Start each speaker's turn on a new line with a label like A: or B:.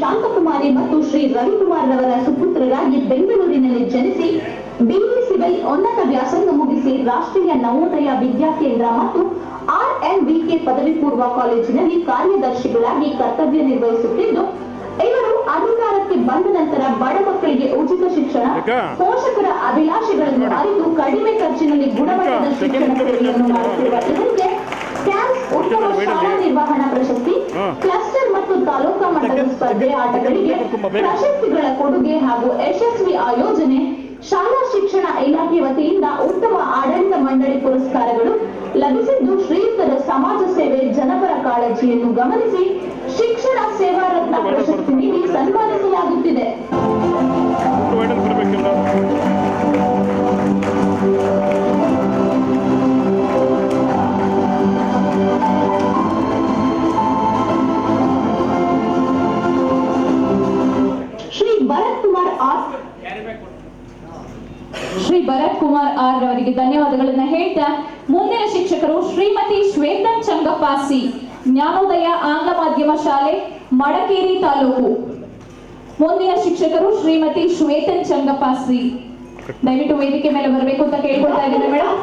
A: ಶಾಂತಕುಮಾರಿ ಮತ್ತು ಶ್ರೀ ರವಿಕುಮಾರ್ ರವರ ಸುಪುತ್ರರಾಗಿ ಬೆಂಗಳೂರಿನಲ್ಲಿ ಜನಿಸಿ ಸಿವಿಲ್ ಉನ್ನತ ವ್ಯಾಸಂಗ ಮುಗಿಸಿ ರಾಷ್ಟ್ರೀಯ ನವೋದಯ ವಿದ್ಯಾಕೇಂದ್ರ ಮತ್ತು ಆರ್ಎಂವಿಕೆ ಪದವಿ ಪೂರ್ವ ಕಾಲೇಜಿನಲ್ಲಿ ಕಾರ್ಯದರ್ಶಿಗಳಾಗಿ ಕರ್ತವ್ಯ ನಿರ್ವಹಿಸುತ್ತಿದ್ದು ಇವರು ಅಧಿಕಾರಕ್ಕೆ ಬಂದ ನಂತರ ಬಡ ಮಕ್ಕಳಿಗೆ ಉಚಿತ ಶಿಕ್ಷಣ ಪೋಷಕರ ಅಭಿಲಾಷೆಗಳನ್ನು ಅರಿತು ಕಡಿಮೆ ಖರ್ಚಿನಲ್ಲಿ ಗುಣಮಟ್ಟದ ಶಿಕ್ಷಣ ಸೇವೆಯನ್ನು ಮಾಡುತ್ತಿರುವ ಇವರಿಗೆ ಉತ್ತಮ ಶಾಲಾ ನಿರ್ವಹಣಾ ಪ್ರಶಸ್ತಿ ಮತ್ತು ತಾಲೂಕಾ ಮಟ್ಟದ ಸ್ಪರ್ಧೆ ಆಟಗಳಿಗೆ ಪ್ರಶಸ್ತಿಗಳ ಕೊಡುಗೆ ಹಾಗೂ ಯಶಸ್ವಿ ಆಯೋಜನೆ ಶಾಲಾ ಶಿಕ್ಷಣ ಇಲಾಖೆ ವತಿಯಿಂದ ಉತ್ತಮ ಆಡಳಿತ ಮಂಡಳಿ ಪುರಸ್ಕಾರಗಳು ಲಭಿಸಿದ್ದು ಶ್ರೀಯುತರ ಸಮಾಜ ಸೇವೆ ಜನಪರ ಕಾಳಜಿಯನ್ನು ಗಮನಿಸಿ ಶಿಕ್ಷಣ ಶ್ರೀ ಭರತ್ ಕುಮಾರ್ ಆರ್
B: ಅವರಿಗೆ ಧನ್ಯವಾದಗಳನ್ನ ಹೇಳ್ತಾ, ಮುಂದಿನ ಶಿಕ್ಷಕರು ಶ್ರೀಮತಿ ಶ್ವೇತನ್ ಚಂಗಪ್ಪಾಸಿ ಜ್ಞಾನೋದಯ ಆಂಗ್ಲ ಮಾಧ್ಯಮ ಶಾಲೆ, ಮಡಕೇರಿ ತಾಲೂಕು. ಮುಂದಿನ ಶಿಕ್ಷಕರು ಶ್ರೀಮತಿ ಶ್ವೇತನ್ ಚಂಗಪ್ಪಾಸಿ ದಯವಿಟ್ಟು ವೇದಿಕೆ ಮೇಲೆ ಬರಬೇಕು ಅಂತ ಕೇಳ್ಕೊಳ್ತಾ ಇದ್ದೀನಿ ಮೇಡಮ್